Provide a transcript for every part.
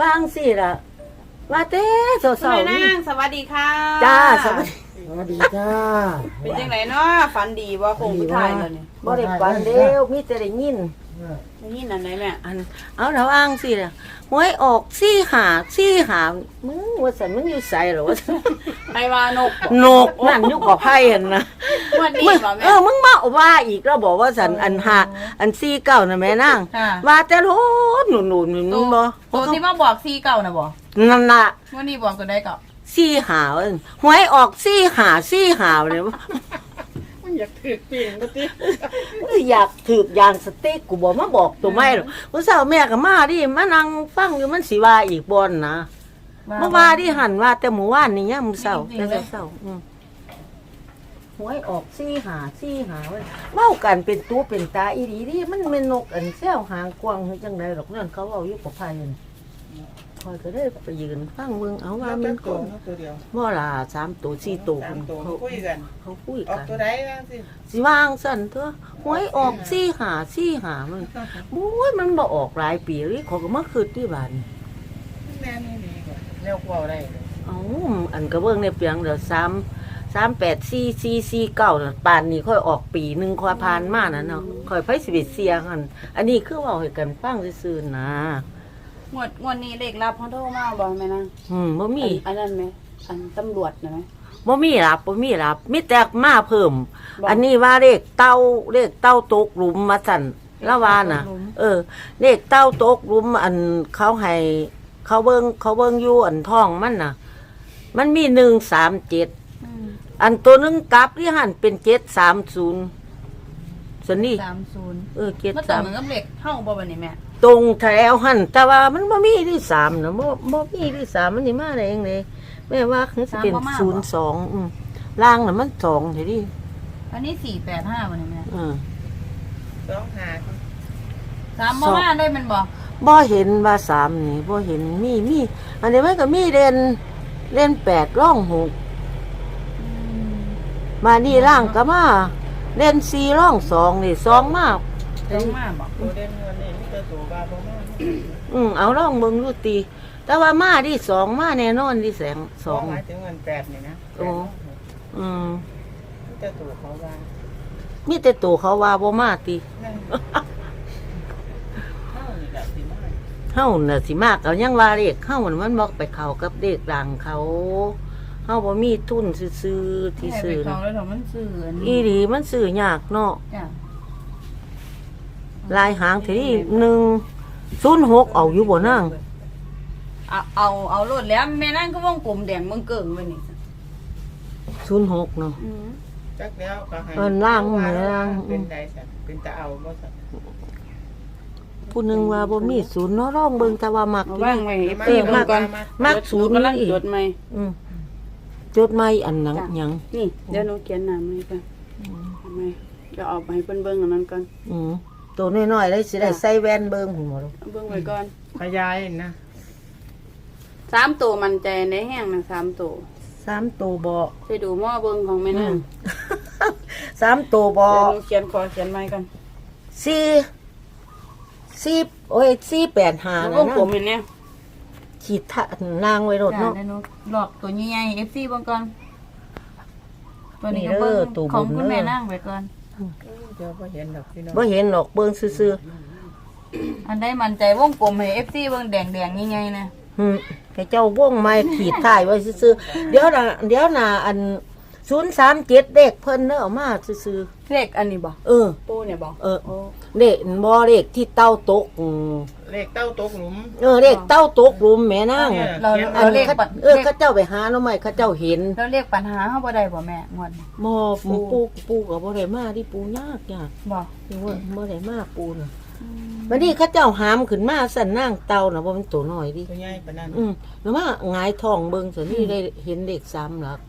วางสิล่ะว่าเต้เสาสวัสๆดีนี่นางสวัสดีค่ะจ้าสวัสดีสวัสดีจ้า เป็นจังไหนเนาะฝันดีบ่คงผู้ชายเลยนี่บ่ได้ฝันเด้วมีแต่ได้ยินได้ยินอันไหนแม่อันเอาแล้วอ้างสิล่ะหวยออกซี่หาซี่หามึงว่าสันมึงอยู่ใส่หรอวะไอ้ว่านกบ่นกนั่นอยู่กับไพ่เห็นนะง วดนี้มึงบ่เอแม่ อมึงมาว่าอีกแล้วบอกว่าสันอันหาอันซี่เก่าน่ะแม่นางค่ะ ว่าแต่โหนหนุนหนุนมึงตัวบ่ตัวที่มาบอกซีเก่าน่ะบ่นั่นน่ะงวันนี้บอกตัวใดเก่าซี่หาเอิ้นหวยออกซี่หาซี่หาเนี่ยมันอยากถือเปลี่ยนบ่ติอยากถือกยางสเต็กกูบอกมาบอกตัวไม่หรอกวันเสาร์แม่ก็มาดิมานั่งฟังอยู่มันสิว่าอีกบอนนะ เมื่อว่าดิหันว่าแต่หมู่ว่านนี่ยังมื้อเสาร์แต่เสาร์อืม หวยออกซี่หาซี่หาเว้ยเว้ากันเป็นตัวเป็นตาอีดีดิมันเป็นนกอันแซวหางกวางเฮ็ดจังไดหรอกนั่นเขาเอาอยู่กับไผนั่นคอยก็ได้ไปยืนฟังเบิ่งเอาว่ามันก็ตัวเดียวบ่ล่ะสามตัวสี่ตัวสามตัวเขาคุยกันเขาคุยออกกันตัวใดบ้างสิสิวางสั่นเถอะหวยออกซี่หาซี่หามันโอ้ยมันบ่ออกหลายปีเลยเขอยก็มาคืดที่บ้านแม่นี่ดีกว่าแนวกว่าได้เลยเอ้าอันกระเบื้องในเปียงเดี๋ยวสาม สามแปดสี่สี่สี่เก้าน่ะป่านนี้ค่อยออกปีหนึ่งค่อยผ่านมานะเนาะค่อยไปสิบเสียหันอันนี้คือเว่าให้กันฟังซื่อๆนะงวดงวดนี้เลขลับเขาโทรมาบ่แม่นางอืมบ่มีอันอันนั้นไหมอันตำรวจนะไหม บ่มีรับบ่มีรับมีแต่มาเพิ่ม บอก อันนี้ว่าเลขเต้าเลขเต้าตกหลุมมาสั่นละวาน่ะตกหลุมเออเลขเต้าตกหลุมอันเขาให้เขาเบิ่งเขาเบิ่งอยู่อันท้องมันน่ะ มันมีหนึ่งสามเจ็ด อืมอันตัวหนึงกลับที่หันเป็นเจ็ดสามศูนย์ส่วนนี้สามศูนย์เออเจ็ดมันต่อสามเหมือนกับเลขเฮาบ่บัดนี้แม่ตรงแถวหันแต่ว่ามันบ่มีที่สามนะบ่บ่มีที่สามมันสิมาได้เองเลยแม่ว่าคือสิเป็นศูนย์สองอืมล่างน่ะมันสองเห็นดิอันนี้สี่แปดห้าบัดนี้แม่เออสองหาสามบ่มาได้มันบ่บ่เห็นว่าสามนี่บ่เห็นมีมีอันนี้มันก็มีเล่นเล่นแปดร่องหก มานี่ล่างก็มาเล่นสี่ร่องสองนี่สองมากต้องมาบ่ตัวเด่นเงินนี่มีแต่ตัวบาบ่มากอืมเอาร่องเบิ่งดูตี แต่ว่ามาที่สองมาแน่นอนที่แสงสสอองงหมายถึงเงินแปดนี่นะโอ้ อืมมีแต่ตัวเขาวางมีแต่ตัวเขาว่าบ่มาตินั่นเข้านี่แหละสิมาเฮาน่ะสิมากเอายังว่าเลขเฮามันมันบอกไปเข้ากับเลขดังเขา เฮาบ่มีทุนซื้อๆที่ให้ไปซื้อเขาน่ะแล้วเถอะมันซื้ออันอีนี้หลีมันซื้อยากเนาะจ้ะลายหางทีนี้หนึ่งศูนย์หกเอาอยู่บ่นางเอาเอาเอาโลดแล้วแม่นั่งก็วงกลมแดงเมืองเกิงไว้นี่ศูนย์หกเนาะ อืมจักแล้วก็ให้เอิ้นล่างเหมือนล่าง เป็นใดสัตว์เป็นตะเอาบ่สัตว์ผู้หนึ่งว่าบ่มีศูนย์เนาะร้องเบิ่งแต่ว่ามักเอาอยู่ ว่างไว้เออมักก่อนมักศูนย์กำลังนี่จดใหม่อืม จดไม่อันหนังจ้ะ หยังนี่ เดี๋ยวหนูเขียนหน้ามือก่อนทำไมเดี๋ยวเอาไปให้เพิ่นเบิ่งอันนั้นก่อนอืมตัวน้อยๆเลยสิได้ใส่แว่นเบิ่งหุ่นบ่ลูกเอาเบิ่งไว้ก่อนขยายนะสามตัวมันใจในแห้งนะสามตัวสามตัวบ่ไปดูหม้อเบิ่งของแม่นางสามตัวบ่เดี๋ยวหนูเขียนขอเขียนใหม่ก่อนสี่สี่โอ้ยสี่แปดห้าแล้วนะวงกลมนะเห็นเนี่ย ขีดทะนางไว้รถจ้ะเนาะเดี๋ยวหนูหลอกตัวใหญ่ๆ FC เบิ่งก่อนตัวนี้ก็นี่เด้เบิ่องตัวของบนคุณเด้อแม่นั่งไว้ก่อน เดี๋ยวบ่เห็นดอกพี่น้องบ่เห็นหรอกเบิ่งซื่ออันใดมั่นใจวงกลมให้ FC เบิ่งแดงๆใหญ่ๆนะๆอืมให้เจ้าวงไม้ขีดท้ายไว้ซื่อๆเดี๋ยวน่ะเดี๋ยวน่ะอัน 037เด็กเพิ่นเด้อเอามาซื่อเลขอันนี้บ่ๆเออ ปูเนี่ยบ่เออเด็กบ่เด็กที่เต้าตกอืมเลขเต้าตกหลุม เออเด็กเต้าตกหลุมแม่นางเนี่ยเราขียนเราเลขเขาปัดเออเลขเขาเจ้าไปหาหน่อไม้เขาเจ้าเห็นแล้วเรียกปัญหาเฮาบ่ได้บ่แม่งวดนี้หมอปูปูปูก็บ่ได้มาที่ปูยากยากบ่นี่ว่าบ่ได้มาปูน่ะวันนี้เขาเจ้าหามขึ้นมาสั่นนางเต่าน่ะบ่เป็นตัวน้อยดิ ตัวใหญ่ปานนั้นอืมแล้วมาหงายท้องเบิ่งซั่นนี่ได้เห็นเลข3หลัก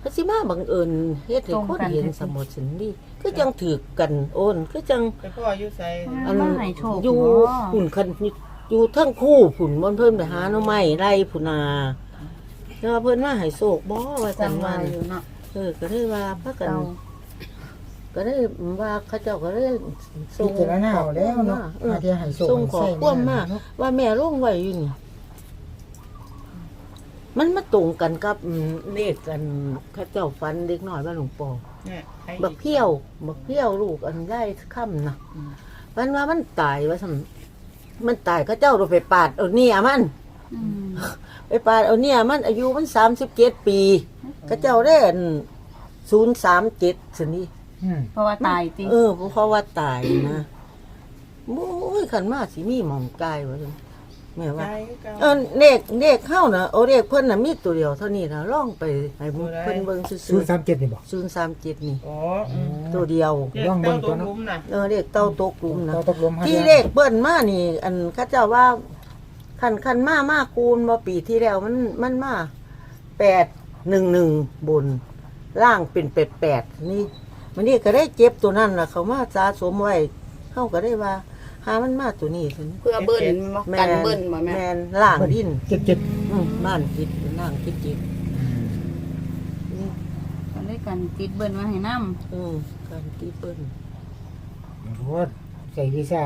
เขาสิมาบังเอิญเฮ็ดให้คนเห็นสมมุติซั่นดิคือจังถือกันโอนคือจังไปพ่ออยู่ไสอันมาให้โชคอยู่บ่ หุ่นคันอยู่ทั้งคู่ผุ่นบนเพิ่นไปหาหน่อไม้ไร่พุนาแล้วาเพิ่นมาให้โศกบ่ว่าจัจังงว่าว่าน่ะ อยู่เนาะเออก็เลยว่าพากันเจ้าก็ได้ว่าเขาเจ้าก็ได้ส่พิงจารณาเอาแล้วเนาะเอออาจจะให้ส่งส่งขอใส่ความมาเนาะว่าแม่ลงไว้อยู่นี่ มันมาตรงกันกับอืมเลขกันเข้าเจ้าฟันเด็กน้อยว่าหลวงปอเนี่ยไอ้บักเพี้ยวบักเพี้ยวลูกอันได้ค่ำนะมันว่ามันตายว่าซั่นมันตายเข้าเจ้าเราไปปาดเอาเนี่ยมัน อืมไปปาดเอาเนี่ยมันอายุมันสามสิบเจ็ดปีเข้าเจ้าได้ศูนย์สามเจ็ดสินี่อืมเพราะว่าตายติเออเพราะว่าตายนะ โอ้ยขันมาสิมีหมองกายว่าซั่น แม่ว่าไก่เก่าเออเลขเลขเข้านะโอเลขเพิ่นน่ะมีตัวเดียวเท่านี้นะล่องไปให้เพิ่นเบิ่งซื่ศูอนย์สามเจ็ดนี่บอกๆศูนย์สามเจ็ดนี่ อ๋ออืมตัวเดียว เรียกลองเบิ่เต้างตัตัววเนาะลุ้มน่ะเออเลขเต้าตกกลุ่มนะเราตกลงให้ที่เลขเบิ้นมานี่ อันเข้าเจ้าว่าคันคันมามาคูณมาปีที่แล้วมันมันมาแปดหนึ่งหนึ่งบนล่างเป็นแปดแปดนี่มันนี่ก็ได้เจ็บตัวนั้นล่ะ เขามาสะสมไว้เขาก็ได้ว่า หามันมาตัวนี้สิเพื่อเบิ้ลบ่กันเบิ้ลบ่แม่แมนล่างดินเจ็ดเจ็ดอืมบ้านคิดล่างคิดจิตนี่ก็เลยกันติดเบิ้ลมาให้นำอืมการตีเปิ้นเพราะว่าใส่วีซ่า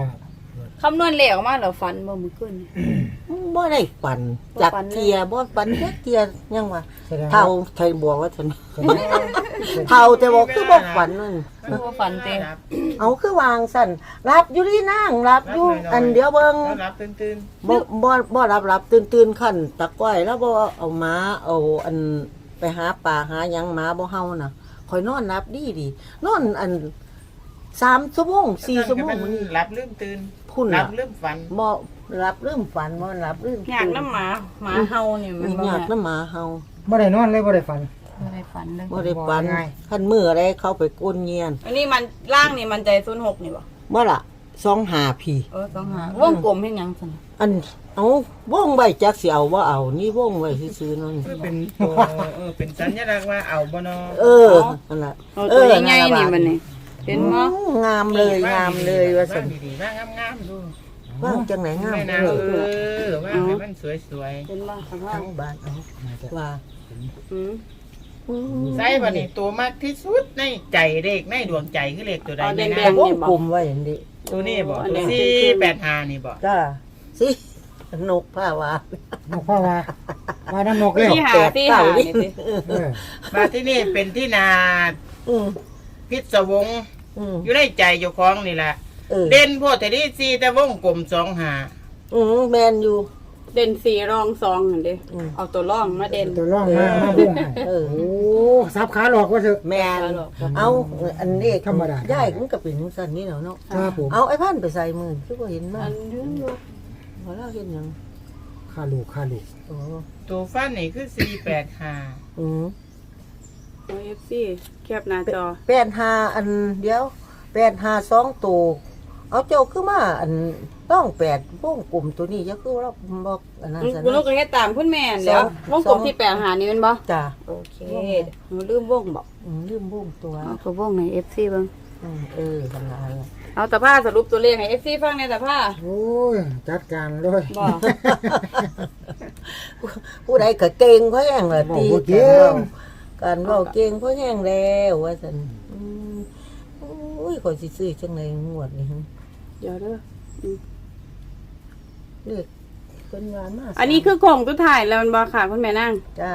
คำนวณเลขออกมาแล้วฝันบ่มื้อคืนนี่ บ่ได้ปันบ่จากฝันเลย เทียบ่ปันจักเทียยังว่าแสดงเท่าว่าไทยบัวว่าฉันเท่าแต่บอกคือบ่ฝันนั่น คือว่าฝันเต็มรับเอาคือวางสั่นรับอยู่ที่นั่งรับอยู่รับหน่อยๆ อันเดียวเบิ่งแล้วรับตื่นบ่บ่บ่รับรับตื่นตื่นขั้นตะก้อยแล้วบ่เอาม้าเอาอันไปหาปลาหาหยังหมาบ่เฮาน่ะคอยนอนรับดีดีนอนอันสามชั่วโมงๆสี่ชั่วโมงมันนี่รับลืมตื่นพุ่นรัน่ะบลืมฝันบ่ รับเริ่มฝันบ่รับเริ่มอยากน้ำหมาหมาเฮานี่มันบ่อยากแม่น้ำหมาเฮาไม่ได้นอนเลยไม่ได้ฝันบ่ได้ฝันเลยบ่ได้ฝันว่าไงคันมืออะไรเข้าไปก้นเงียน อันนี้มันล่างนี่มันใจ06นี่บ่บ่ล่ะสองหาพี่เออต้องหาวงกลมเฮ็ดหยังซั่นอันเอาวงไว้จักสิเอาบ่เอา นี่วงไว้ซื่อๆนั่นเออเป็นตัวเออเป็นสัญลักษณ์ว่าเอาบ่เนาะเออนั่นล่ะเอาตัวใหญ่ๆนี่มันนี่เห็นบ่อืมงามเลยงามเลยว่าซั่นดีๆว่างามๆดู ว่างจังไหนงามแม่เอนาอเออว่าให้มันสวยเห็นบ่สภาพทั้งบ้านเอาว่าอืมอืมๆใส่บัดนี้ตัวมากที่สุดในใจเลขในดวงใจคือเลขตัวใดเอาแดแม่งนาวงกลมไว้อันนี้ตัวนี้บ่อันตัวนี้สี่แปดห้านี่บ่จ้าสินกผ้าวานกพ่อว่าว่าน้ำนกเลยที่หาที่หานี่สิเออมาที่นี่เป็นที่นาอืมพิศวงอืมอยู่ในใจเจ้าของนี่แหละ เออเด่นโพดแต่นี่สี่แต่วงกลมสองหาอืมแมนอยู่ เด่นสีรองซองนั่นเด้อืม เอาตัวร่องมาเด่น ตัวร่องมามาบุ้งให้เออ โอ้ซับขาหลอกว่าเถอะ แมนเอาอันนี้ธรรมดา ย่ายมันก็เป็นจังซั่นนี่แหล้วเนาะครับผมเอาไอ้พันไปใส่มือคือบ่เห็นมาอันยืนอยู่บ่เราเห็นหยังขาลูกขาลูกโอ้ตัวฟันนี่คือสี่แปดห้าอืมโอ้เอฟซีแคบหน้าจอ แปดหาอันเดียวแปดหาสองตัว เอาเจ้าคือมาอันต้องแปดวงกลมตัวนี้จะคือเราบอกอันนั้นซะคุณลูกนะ ก็เฮ็ดตามคุณแม่นแล้วสองวงกลมที่แปลหานี่แม่นบ่จ้าโอเคหนูลืมวงบ่อืมลืมวงตัวเอาก็วงใน FC เบิ่งอืมเออทำงานละเอาตะผ้าสรุปตัวเลขให้ FC ฟังในตะผ้าโอ้ย จัดการเลยบ่ ผู้ใดก็เก่งเพราะแห้งละบอกตีบ่กัเก่นงเว้าการเว้าเก่งเพราะแห้งแล้วว่าซั่นอืมอุ้ ยข่อยสิซื้อจังไดงวดนี่ฮะเดี๋ยวเด้อเลขเพิ่นว่ามาอันนี้คือโค้งสุดท้ายแล้วแม่นบ่ค่ะคุณแม่นางจ้า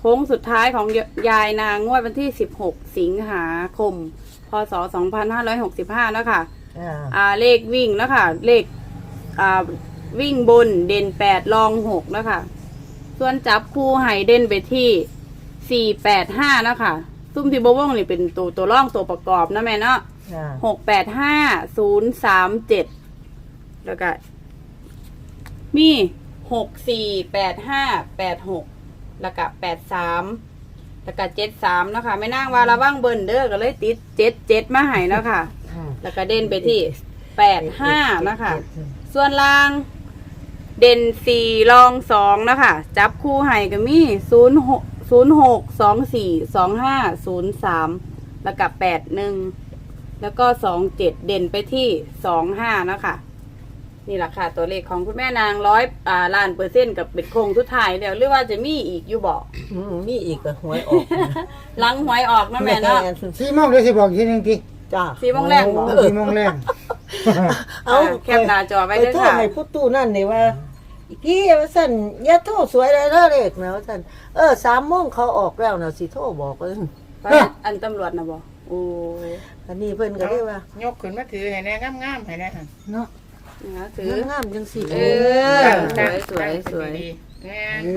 โค้งสุดท้ายของยายนางงวดวันที่ 16 สิงหาคม พศ 2565แล้วค่ะ จ้าอ่าเลขวิ่งแล้วค่ะ เลขอ่าวิ่งบนเด่นแปดรองหกแล้วค่ะ ส่วนจับคู่ไห่เด่นไปที่สี่แปดห้าแล้วค่ะ ซุ่มที่บวงนี่เป็นตัวตัวร่องตัวประกอบนะแม่เนาะ จ้าหกแปดห้าศูนย์สามเจ็ดแล้วก็มีหกสี่แปดห้าแปดหกแล้วก็แปดสามแล้วก็เจ็ดสามเนาะค่ะไม่นั่งว่าระว่างเบิร์นเด้อก็เลยติดเจ็ดเจ็ดมาให้เนาะค่ะอืมแล้วก็เด่นไปที่แปดห้านะคะ ส่วนล่าง เด่นสี่รองสองนะคะ จับคู่ให้ก็มีศูนย์หกศูนย์หกสองสี่สองห้าศูนย์สามแล้วก็แปดหนึ่ง แล้วก็สองเจ็ดเด่นไปที่สองห้านะคะนี่แหละค่ะ ตัวเลขของคุณแม่นางร้อยอ่าล้านเปอร์เซ็นต์กับเป็นโครงทุดท้ายแล้วหรือว่าจะมีอีกอยู่บอกอืมมีอีกก็หวยออกหลังหวยออกนะแม่เนาะ สี่โมงเดี๋ยวสิบอกอีกทีหนึงทีจ้าสี่โมงแรกบอกโสี่โมงแรงเอาอ่าแคปหน้าจอไว้ไปด้วยโทษค่ะ ให้ผู้ตู้นั่นนี่ว่าอีกี้ว่าสั่นอย่าโทษสวยเลยเด้อเด็กนะว่าสั่นเออสามโมงเขาออกแล้วนะสิโทรบอกเพิ่นไปอันตำรวจนะบอก โอ้ยอันนี้เพิ่นก็ได้ว่ายกขึ้นมาถือให้แน่งามๆให้แน่หั่นเนาะนะถือ งามๆจังสิเออ ตั้งสวยๆ ตั้งสวยดีๆแม่เอ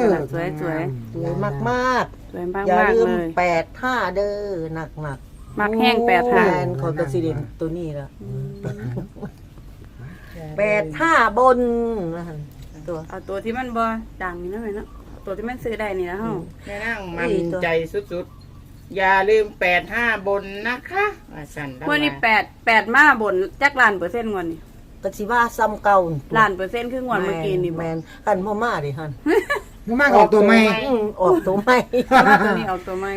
อสวยสวยสวยมากมากสวยมากๆอย่ามากลืมเลยแปดห้าเด้อหนักหนักมักแห้งแปดแฟหานคอยกระสิเดนตัวนี้ละแปดห้าบนว่าหั่นตัว เอาตัวที่มันบอดังนี่นะแม่เนาะเอาตัวที่มันซื้อได้นี่นะเฮาแม่นั่งมันใจสุดๆ อย่าลืมแปดห้าบนนะคะว่าสั่นพวกนี้แปดแปดมาบนจักล้านเปอร์เซ็นต์งวดนี่ก็สิว่าซ้ำเก่าล้านเปอร์เซ็นต์คืองวดเมื่อกี้นี่แมบ่นกันพ่อมาดิฮันมันมากออกตัวใหม่อืมออกตัวไม่มาตัวนี้เอาตัวใหม่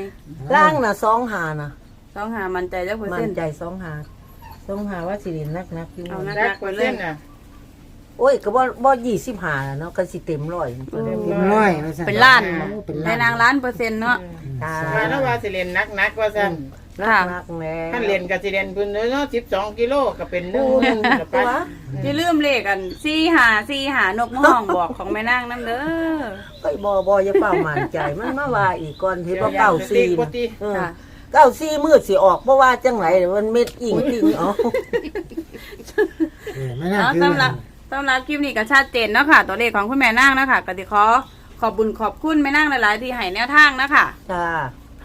ล่างน่ะสองหาน่ะต้องหามันใจจักเปอร์มัเซ็นนต์ ใจสองหาสองหาว่าสิเรียนนักนักอยู่เอานะ รักเปอร์เซ็นต์น่ะ โอ้ยก็บ่บ่ยี่สิบหาเนาะก็สิเต็มร้อย เต็ม ร้อยว่าซั่เป็นล้านโอ้เป็นในล้านนางล้านเปอร์เซ็นต์เนาะ ตาว่าแล้วว่าสิเรียนนักๆว่าสั่นนักค่ะนักแม่ท่านเรียนกับสิเรียนเพิ่นเนาะ12กิโลก็เป็นหนึ่งปูนแล้วไปตัวอย่าลืมเลขกันสี่หาสี่หานกมะห้องบอกของแม่นางน้ำเด้อก็บ่บ่อย่าเป้าหมันใจมันมาว่าอีกก่อนที่บ่เก้าสี่ปกติเออค่ะ เก้าสี่มืดสิออกเพราะว่าจังไหนมันเม็ดอิงติงเอา เออไม่น่าเอาคือ สำหรับสำหรับคลิปนี้ก็ชัดเจนเนาะค่ะ ตัวเลขของคุณแม่นางนะคะกติขอ ขอบบุญขอบคุณแม่นางหลายๆที่ให้แนวทางนะคะจ้า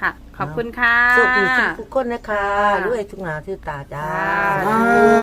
ค่ะ ขอบคุณค่ะ สุขดีทุกคนนะคะด้วยทุกหนาทุกตาจ้า จ้าอ่า